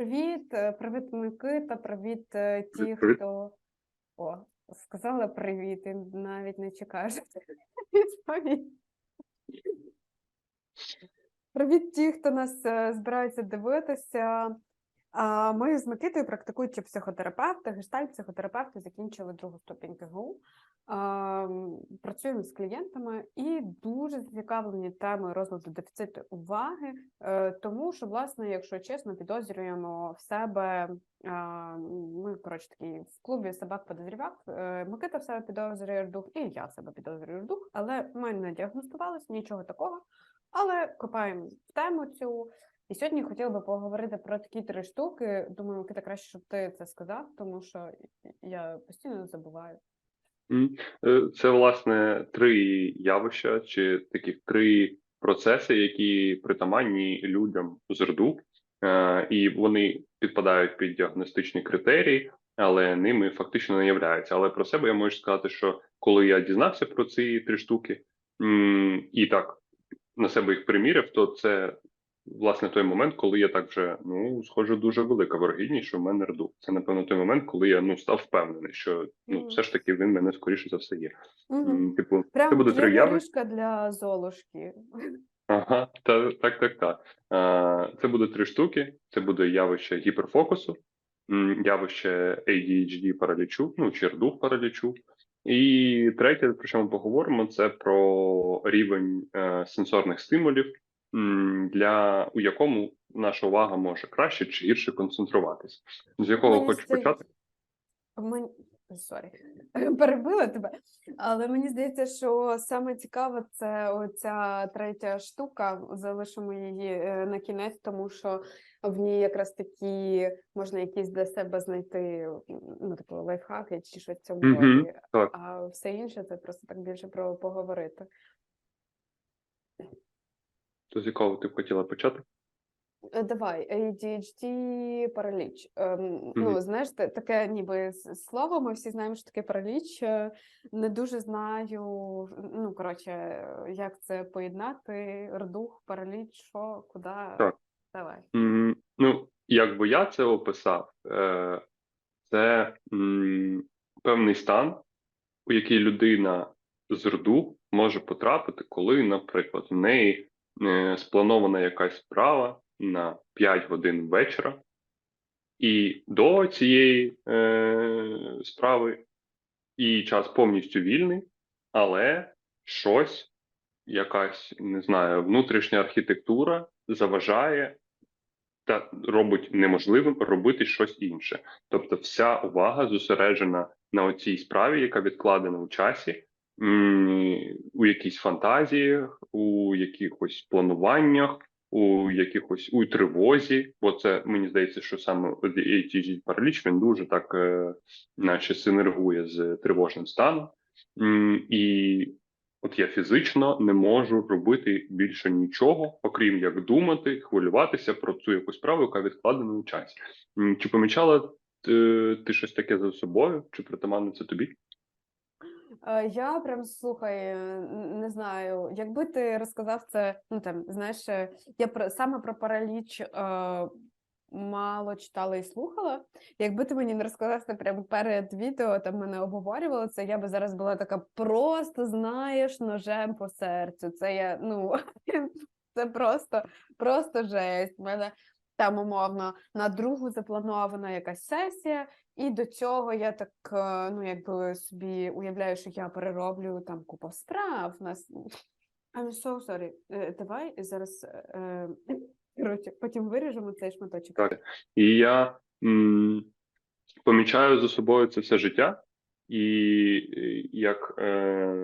Привіт, е, привіт, Микита, привіт, е, ті, Привіт. хто. О, сказала привіт, і навіть не чекаєш відповідь. Привіт, ті, хто нас е, збирається дивитися. Ми з Микитою практикуючи психотерапевти, гештальт-психотерапевти, закінчили другу ступінь КГУ. Працюємо з клієнтами і дуже зацікавлені темою розладу дефіциту уваги, е, тому що, власне, якщо чесно, підозрюємо в себе. Ми, коротше, такі в клубі собак подозрівак. е, Микита в себе підозрює рдух, і я себе підозрюю рдух, але ми не діагностувалися, нічого такого. Але копаємо в тему цю. І сьогодні хотіла би поговорити про такі три штуки. Думаю, Микита, краще, щоб ти це сказав, тому що я постійно забуваю. Е, Це власне три явища чи таких три процеси, які притаманні людям з РДУ, Е, і вони підпадають під діагностичні критерії, але ними фактично не являються. Але про себе я можу сказати, що коли я дізнався про ці три штуки і так на себе їх приміряв, то це власне той момент, коли я так вже ну схоже, дуже велика вирогідність, що в мене РДУ. Це напевно той момент, коли я ну став впевнений, що ну все ж таки він мене скоріше за все є. Угу. Типу, Прям це буде три яви. для золушки. Ага, та так, так, так. А, це буде три штуки. Це буде явище гіперфокусу, явище ADHD паралічу, ну чи РДУ паралічу. І третє, про що ми поговоримо, це про рівень е, сенсорних стимулів, для у якому наша увага може краще чи гірше концентруватися. З якого Мені хочу здається- почати? Мені... Сорі, перебила тебе. Але мені здається, що саме цікаве це оця третя штука. Залишимо її е, на кінець, тому що в ній якраз такі можна якісь для себе знайти, ну, типу, лайфхаки чи щось в цьому роді. так. А все інше це просто так більше про поговорити. То з якого ти б хотіла почати? Е, Давай, ADHD параліч. Ем, Мгм. Ну, знаєш, таке ніби слово, ми всі знаємо, що таке параліч. е, Не дуже знаю, ну, коротше, е, як це поєднати, рдух, параліч, що, куди. Так. Давай. М, Ну, як би я це описав, е, це певний стан, у який людина з роду може потрапити, коли, наприклад, в неї спланована якась справа на 5 годин вечора, і до цієї е, справи і час повністю вільний, але щось, якась, не знаю, внутрішня архітектура заважає та робить неможливим робити щось інше. Тобто, вся увага зосереджена на оцій справі, яка відкладена у часі, у якійсь фантазіях, у якихось плануваннях, у якихось у тривозі. Бо це мені здається, що саме ATG параліч він дуже так, е, наче синергує з тривожним станом. І От я фізично не можу робити більше нічого, окрім як думати, хвилюватися про цю якусь справу, яка відкладена у часі. Чи помічала ти, ти щось таке за собою? Чи притаманно це тобі? Е, Я прям слухай, не знаю, якби ти розказав це, ну там, знаєш, е, я про саме про параліч е, мало читала і слухала. Якби ти мені не розказав це прямо перед відео, там мене обговорювали це, я би зараз була така просто, знаєш, ножем по серцю. Це я, ну, це просто, просто жесть. Мене там умовно на другу запланована якась сесія, і до цього я так, е, ну, якби собі уявляю, що я перероблю там купу справ. У нас I'm so sorry. Е, Давай зараз е, коротше, потім виріжемо цей шматочок. Так. І я м, помічаю за собою це все життя, і як е,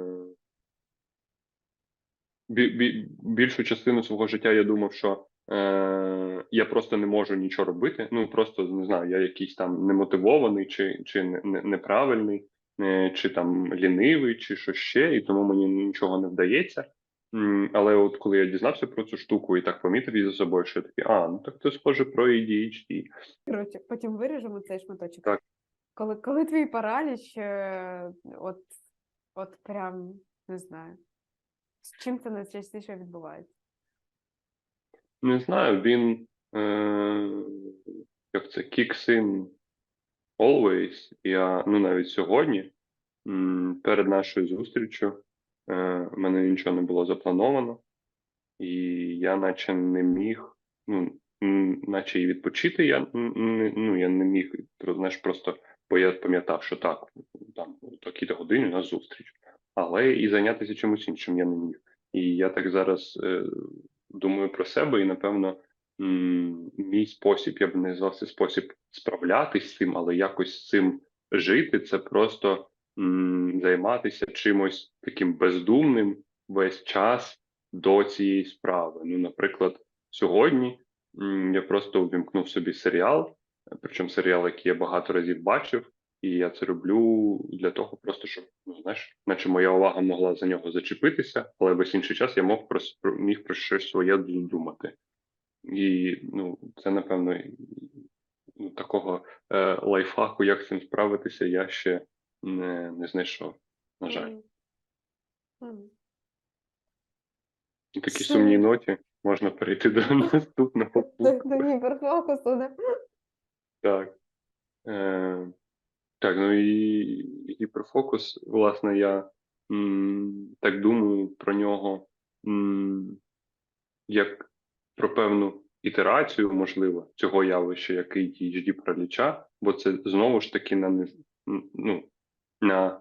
бі, бі, більшу частину свого життя я думав, що е, я просто не можу нічого робити. Ну просто не знаю, я якийсь там немотивований, чи, чи не, не- неправильний, е, чи там лінивий, чи що ще, і тому мені нічого не вдається. Але от коли я дізнався про цю штуку і так помітив її за собою, що я такий, а, ну так це схоже про ADHD. Коротше, потім виріжемо цей шматочок. Так. Коли, коли твій параліч, е, от, от прям не знаю, з чим це найчастіше відбувається? Не знаю, він е, як це kicks in always. Я ну навіть сьогодні, перед нашою зустрічю, е, в мене нічого не було заплановано, і я наче не міг, ну, наче і відпочити, я ну, я не міг, знаєш, просто бо я пам'ятав, що так, там о такій-то годині у нас зустріч. Але і зайнятися чимось іншим я не міг. І я так зараз е, думаю про себе, і напевно, мій спосіб, я б не назвав це спосіб справлятись з цим, але якось з цим жити, це просто займатися чимось таким бездумним весь час до цієї справи. Ну, наприклад, сьогодні я просто увімкнув собі серіал, причому серіал, який я багато разів бачив, і я це роблю для того, просто щоб ну знаєш, наче моя увага могла за нього зачепитися, але весь інший час я мог про міг про щось своє думати. І ну, це напевно ну, такого е, лайфхаку, як з цим справитися, я ще не, не знайшов. На жаль, Мгм. Мгм. на такій Сум- сумній ноті можна перейти до наступного пункту. до гіперфокусу, да? Так. Е, так, ну і гіперфокус, власне, я м, так думаю про нього м, як про певну ітерацію, можливо, цього явища, як ADHD параліча, бо це знову ж таки на ну, на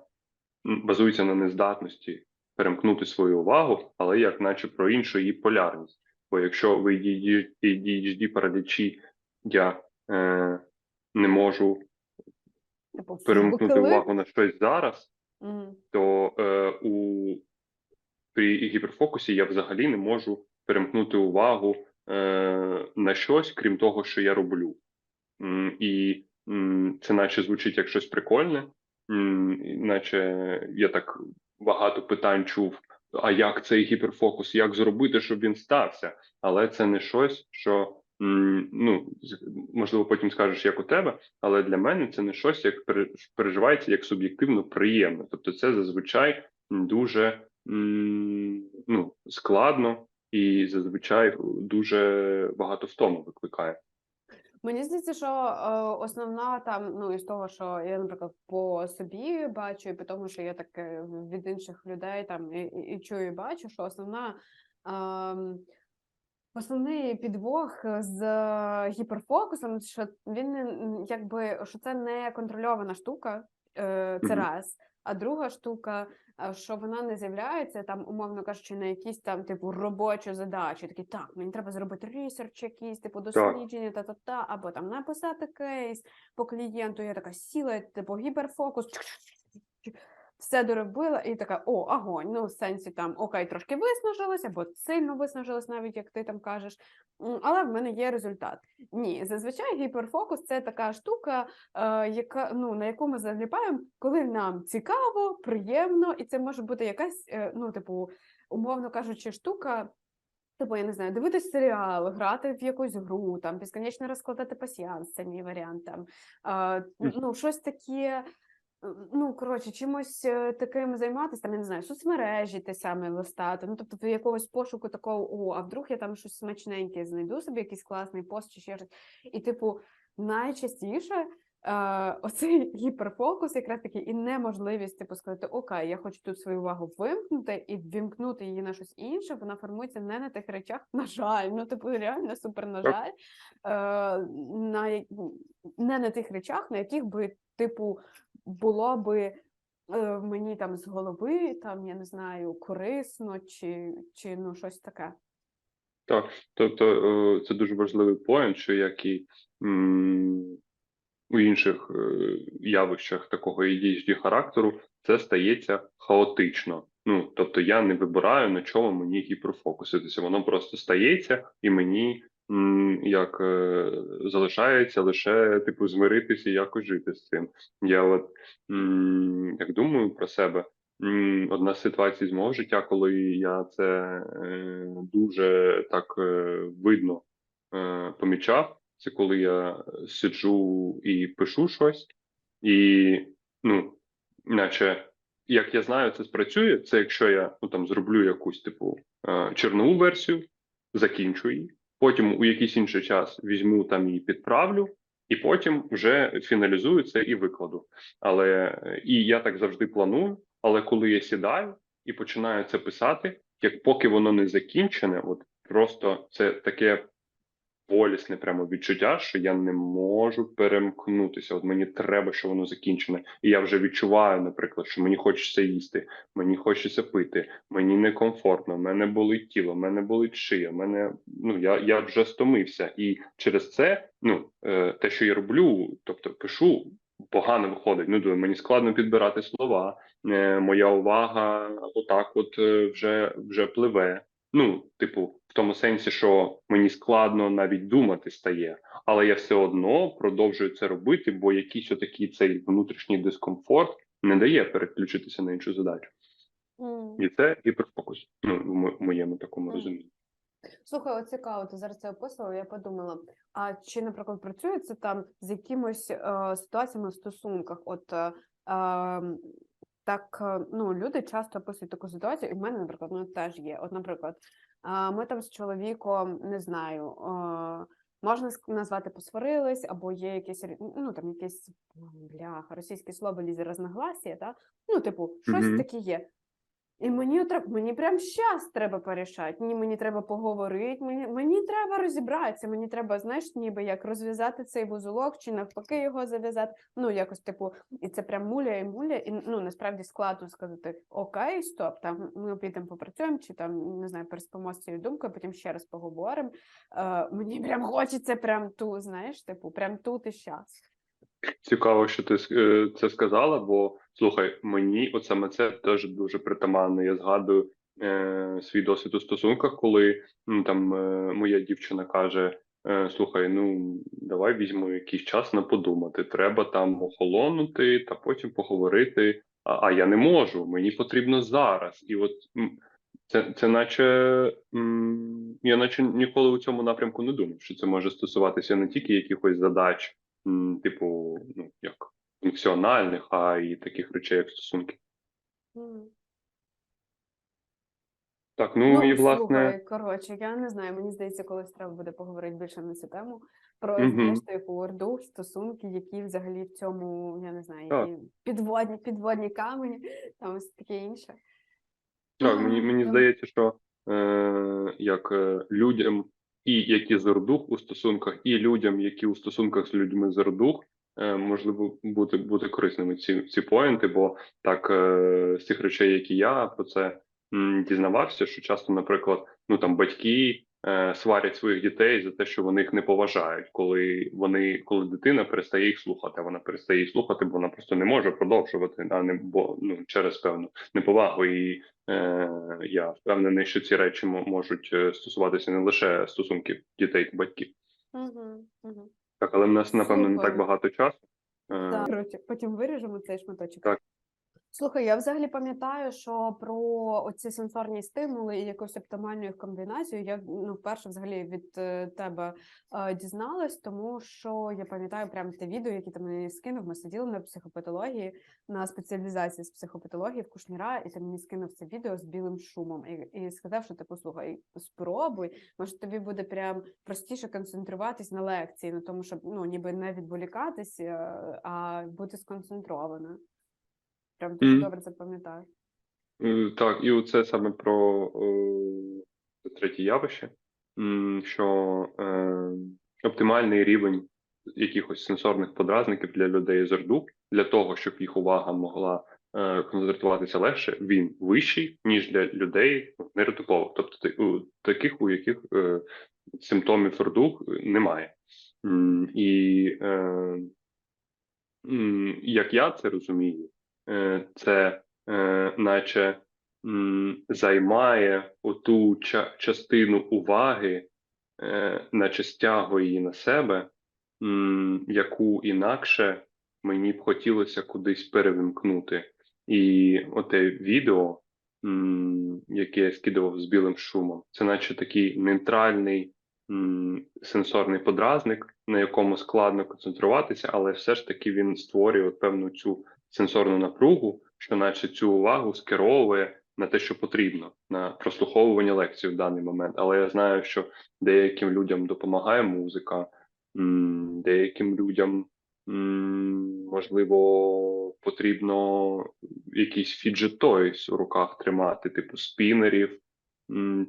базується на нездатності перемкнути свою увагу, але як наче про іншу її полярність. Бо якщо в ADHD, ADHD паралічі я е, не можу Типу, перемкнути увагу на щось зараз, Мгм. то е, у при гіперфокусі я взагалі не можу перемкнути увагу е, на щось, крім того, що я роблю. М, І м, це наче звучить як щось прикольне, м, наче я так багато питань чув. А як цей гіперфокус, як зробити, щоб він стався? Але це не щось, що ну можливо потім скажеш, як у тебе, але для мене це не щось, як переживається як суб'єктивно приємно. Тобто, це зазвичай дуже ну, складно і зазвичай дуже багато втому викликає. Мені здається, що е, основна там, ну із того, що я, наприклад, по собі бачу, і по тому, що я так е, від інших людей там і, і, і чую, і бачу, що основна. ем, Основний підвох з гіперфокусом, що він не якби що це не контрольована штука, е, це раз. А друга штука, е, що вона не з'являється там, умовно кажучи, на якісь там типу робочі задачі. Такі так, мені треба зробити ресерч, якийсь типу дослідження, та та та або там написати кейс по клієнту. Я така сіла, типу гіперфокус. Все доробила і така: о, агонь. Ну, в сенсі там окей, трошки виснажилася, або сильно виснажилась, навіть як ти там кажеш. Але в мене є результат. Ні, зазвичай гіперфокус це така штука, е, яка ну на яку ми заліпаємо, коли нам цікаво, приємно, і це може бути якась, е, ну, типу, умовно кажучи, штука. Типу, я не знаю, дивитись серіал, грати в якусь гру, там безконечно розкладати пасіянс, це мій варіант. Там е, ну щось таке. Ну, коротше, чимось е, таким займатися, там, я не знаю, соцмережі те саме листати. Ну, тобто, якогось пошуку такого, о, а вдруг я там щось смачненьке знайду собі, якийсь класний пост чи ще щось. І, типу, найчастіше е, оцей гіперфокус, якраз таки, і неможливість типу, сказати, окей, я хочу тут свою увагу вимкнути і вімкнути її на щось інше, вона формується не на тих речах, на жаль, ну, типу, реально супер на жаль, е, на, не на тих речах, на яких би, типу, було би е, мені там з голови, там, я не знаю, корисно чи, чи ну, щось таке. Так, тобто е, це дуже важливий поінт, що як і у інших е, явищах такого ADHD характеру, це стається хаотично. Ну, тобто я не вибираю, на чому мені гіперфокуситися. Воно просто стається, і мені як е, залишається лише типу змиритися і якось жити з цим. Я от як думаю про себе. Одна з ситуацій з мого життя, коли я це е, дуже так е, видно помічав, це коли я сиджу і пишу щось, і ну, наче як я знаю, це спрацює. Це якщо я ну там зроблю якусь типу чорнову версію, закінчу її, потім у якийсь інший час візьму там її підправлю, і потім вже фіналізую це і викладу. Але і я так завжди планую. Але коли я сідаю і починаю це писати, як поки воно не закінчене, от просто це таке болісне прямо відчуття, що я не можу перемкнутися. От мені треба, що воно закінчене. І я вже відчуваю, наприклад, що мені хочеться їсти, мені хочеться пити, мені некомфортно, мене болить тіло, мене болить шия, мене ну я, я вже стомився. І через це, ну е, те, що я роблю, тобто пишу. Погано виходить. Ну думаю, мені складно підбирати слова. Е, моя увага отак, от е, вже вже пливе. Ну, типу, в тому сенсі, що мені складно навіть думати стає, але я все одно продовжую це робити, бо якийсь отакий цей внутрішній дискомфорт не дає переключитися на іншу задачу. М. І це гіперфокус. Ну, в моєму такому Мгм. розумінні. Слухай, от цікаво, ти зараз це описував, я подумала, а чи, наприклад, працює це там з якимось е, ситуаціями в стосунках? От е, ем, так, е, ну, люди часто описують таку ситуацію, і в мене, наприклад, ну, теж є. От, наприклад, ми там з чоловіком, не знаю, можна назвати посварились, або є якесь ну там якесь бляха, російське слово лізе розногласія, та? Ну, типу, щось Мгм. таке є. І мені мені прям щас треба порішати. Ні, мені треба поговорити, мені, мені треба розібратися, мені треба, знаєш, ніби як розв'язати цей вузолок, чи навпаки його зав'язати. Ну, якось типу, і це прям муля і муля, і ну насправді складно сказати окей, стоп, там ми підемо попрацюємо, чи там не знаю, переспимо з цією думкою, потім ще раз поговоримо. Е, мені прям хочеться прям ту, знаєш, типу, прям тут і щас. Цікаво, що ти е, це сказала, бо слухай, мені саме це теж дуже притаманно. Я згадую е, свій досвід у стосунках, коли ну, там е, моя дівчина каже: е, Слухай, ну давай візьмемо якийсь час на подумати. Треба там охолонути та потім поговорити. А, а я не можу, мені потрібно зараз. І от це, це наче м, я наче ніколи у цьому напрямку не думав, що це може стосуватися не тільки якихось задач типу, ну як функціональних, а й таких речей, як стосунки. Так, ну, і власне, слухай, коротше, я не знаю, мені здається, колись треба буде поговорити більше на цю тему. Про Мгм. знаєш, типу, орду, стосунки, які взагалі в цьому, я не знаю, Так. підводні, підводні камені, там таке інше. так, мені, мені здається, що е, як е, людям, і які з Ордух у стосунках, і людям, які у стосунках з людьми з Ордух, е, можливо, бути, бути корисними ці, ці поінти, бо так е, з тих речей, які я про це дізнавався, що часто, наприклад, ну там батьки сварять своїх дітей за те, що вони їх не поважають, коли вони, коли дитина перестає їх слухати, вона перестає їх слухати, бо вона просто не може продовжувати, а не бо ну через певну неповагу. І е, я впевнений, що ці речі мо- можуть е, стосуватися не лише стосунків дітей та батьків. Угу, угу. Так, але в нас напевно не так багато часу. Е, Так, коротше, потім виріжемо цей шматочок. Так. Слухай, я взагалі пам'ятаю, що про оці сенсорні стимули і якусь оптимальну їх комбінацію я ну вперше взагалі від е, тебе е, дізналась, тому що я пам'ятаю прям те відео, яке ти мені скинув. Ми сиділи на психопатології на спеціалізації з психопатології в Кушніра, і ти мені скинув це відео з білим шумом і, і сказав, що ти послухай, спробуй, може тобі буде прям простіше концентруватись на лекції, на тому, щоб ну ніби не відволікатись, е, а бути сконцентрованою. Прям дуже Мгм. добре це пам'ятаю. Е, Так, і це саме про е, третє явище, м, що е, оптимальний рівень якихось сенсорних подразників для людей з РДУ, для того, щоб їх увага могла е, концентруватися легше, він вищий, ніж для людей ну, тобто ти- у таких, у яких е, симптомів РДУ немає. М, І е, м, як я це розумію, це е, наче займає оту частину уваги, е, наче стягує її на себе, яку інакше мені б хотілося кудись перевімкнути. І оте відео, яке я скидував з білим шумом, це наче такий нейтральний сенсорний подразник, на якому складно концентруватися, але все ж таки він створює певну цю сенсорну напругу, що наче цю увагу скеровує на те, що потрібно, на прослуховування лекцій в даний момент. Але я знаю, що деяким людям допомагає музика, деяким людям, можливо, потрібно якийсь фіджет toys у руках тримати, типу спінерів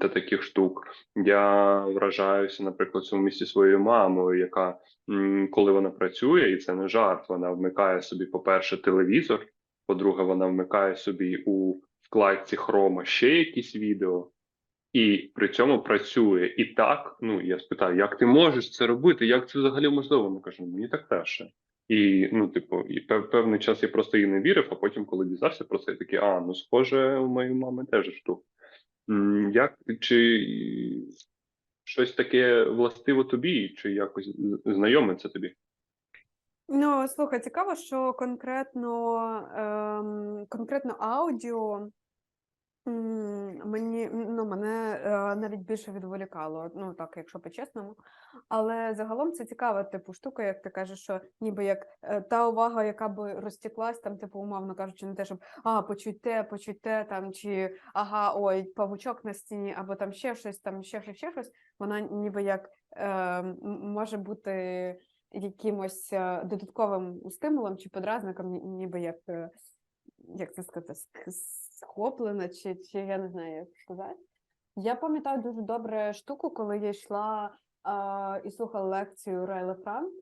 та таких штук. Я вражаюся, наприклад, в цьому місці своєю мамою, яка коли вона працює, і це не жарт, вона вмикає собі, по-перше, телевізор. По-друге, вона вмикає собі у вкладці хрома ще якісь відео, і при цьому працює. І так, ну я спитаю, як ти можеш це робити? Як це взагалі можливо? Вона каже, «Ну, мені так перше. І ну, типу, і пев- певний час я просто їй не вірив, а потім, коли дізнався про це, я такий, а ну схоже, у моєї мами теж штук. Як чи щось таке властиво тобі, чи якось знайоме це тобі? Ну, слухай, цікаво, що конкретно, ем, конкретно аудіо мені ну, мене е, навіть більше відволікало, ну так, якщо по-чесному. Але загалом це цікава, типу, штука, як ти кажеш, що ніби як е, та увага, яка би розтіклась, там, типу, умовно кажучи, не те, щоб а, почуй те, почуй те, там, чи ага, ой, павучок на стіні, або там ще щось, там ще щось, ще щось, вона ніби як е, може бути якимось е, додатковим стимулом чи подразником, ніби як, як це сказати, ск- схоплена, чи, чи я не знаю, як сказати. Я пам'ятаю дуже добре штуку, коли я йшла а, і слухала лекцію Райли Фран.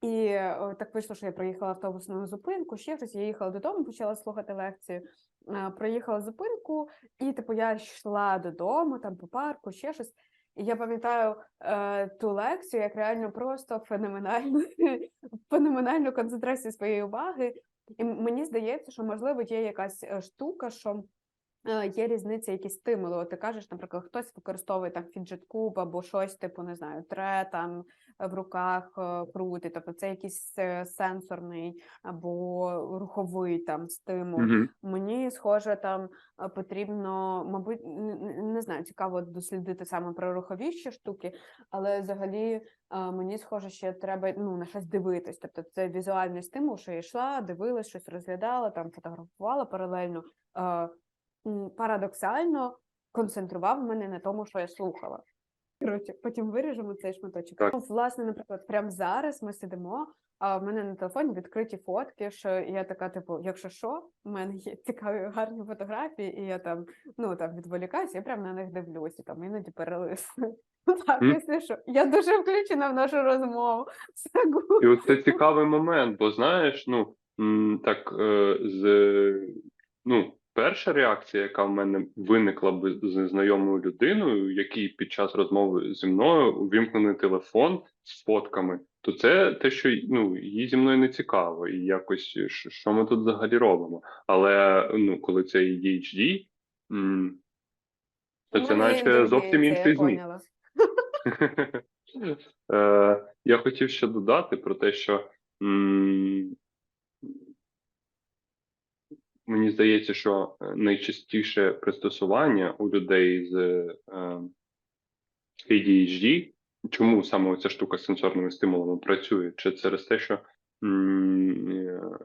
І е, так вийшло, що я проїхала автобусну зупинку, ще щось, я їхала додому, почала слухати лекцію. А, проїхала зупинку, і типу я йшла додому, там по парку, ще щось. І я пам'ятаю е, ту лекцію як реально просто феноменальну, феноменальну концентрацію своєї уваги. І мені здається, що можливо є якась е, штука, що є різниця, якісь стимули. От ти кажеш, наприклад, хтось використовує там фіджет куб або щось, типу, не знаю, тре там е, в руках е, крути. Тобто це якийсь е, сенсорний або руховий там стимул. Угу. Мені схоже, там е, потрібно, мабуть, не знаю, цікаво дослідити саме про рухові ще штуки, але взагалі е, мені схоже, що треба ну, на щось дивитись. Тобто це візуальний стимул, що я йшла, дивилась, щось розглядала, там фотографувала паралельно. Парадоксально концентрував мене на тому, що я слухала. Коротше, потім виріжемо цей шматочок. Так. Ну, власне, наприклад, прямо зараз ми сидимо, а в мене на телефоні відкриті фотки, що я така, типу, якщо що, в мене є цікаві гарні фотографії, і я там, ну там відволікаюся, я прямо на них дивлюся, там іноді перелистую. Ну так, якщо що. Я дуже включена в нашу розмову. І це цікавий момент, бо знаєш, ну так е, з ну, перша реакція, яка в мене виникла б з знайомою людиною, який під час розмови зі мною увімкнений телефон з фотками, то це те, що ну їй зі мною не цікаво, і якось що, ми тут взагалі робимо. Але ну, коли це ADHD, то це наче зовсім інший зміст. Е, Я хотів ще додати про те, що мені здається, що е, найчастіше пристосування у людей з е, ADHD, чому саме ця штука з сенсорними стимулами працює? Чи через те, що е,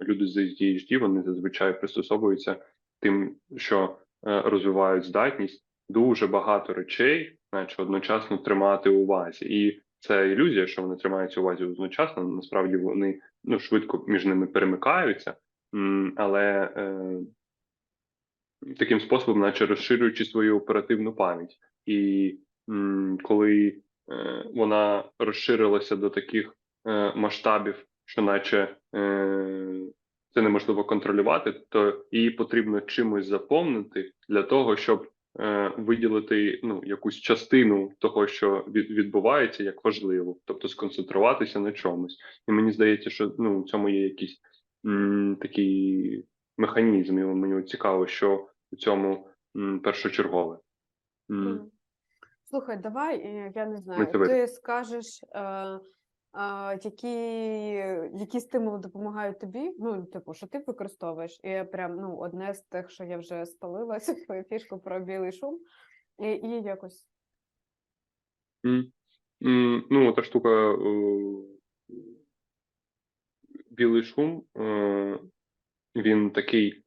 люди з ADHD вони зазвичай пристосовуються тим, що розвивають здатність дуже багато речей, наче одночасно тримати увазі. І це ілюзія, що вони тримаються увазі одночасно. Насправді вони ну, швидко між ними перемикаються, але е, таким способом, наче розширюючи свою оперативну пам'ять. І коли е, вона розширилася до таких е, масштабів, що наче це неможливо контролювати, то її потрібно чимось заповнити для того, щоб виділити ну, якусь частину того, що відбувається, як важливо, тобто сконцентруватися на чомусь. І мені здається, що ну, в цьому є якийсь м, такий механізм, і мені цікаво, що у цьому м, першочергове. М, Слухай, давай, е, я не знаю, ти скажеш, е, е, які, які стимули допомагають тобі, ну, типу, що ти використовуєш, і я прям, ну, одне з тих, що я вже спалила цю свою фішку про білий шум, і, і якось. М. М, Ну, та штука е, білий шум, е, він такий,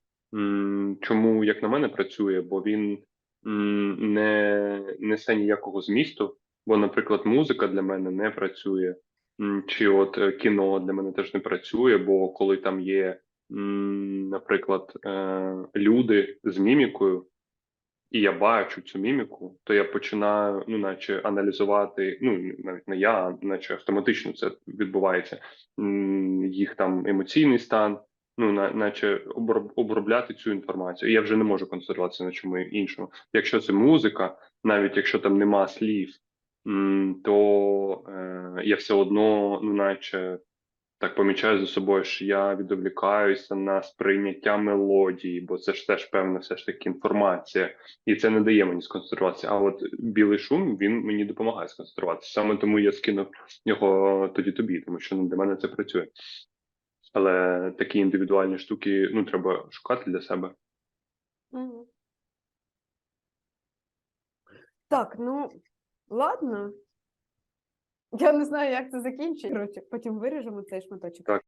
чому, як на мене, працює, бо він не несе ніякого змісту, бо, наприклад, музика для мене не працює. Чи от е, кіно для мене теж не працює, бо коли там є, наприклад, е, люди з мімікою, і я бачу цю міміку, то я починаю, ну, наче аналізувати, ну навіть не я, наче автоматично це відбувається. Їх там емоційний стан, ну, на, наче обробляти цю інформацію. Я вже не можу концентруватися на чому іншому. Якщо це музика, навіть якщо там нема слів, то е, я все одно, ну, наче так помічаю за собою, що я відволікаюся на сприйняття мелодії, бо це ж теж певна все ж таки інформація, і це не дає мені сконцентруватися. А от білий шум він мені допомагає сконцентруватися. Саме тому я скинув його тоді тобі, тому що ну, для мене це працює. Але такі індивідуальні штуки ну треба шукати для себе. Так, ну ладно. Я не знаю, як це закінчить. Коротше, потім виріжемо цей шматочок. Так.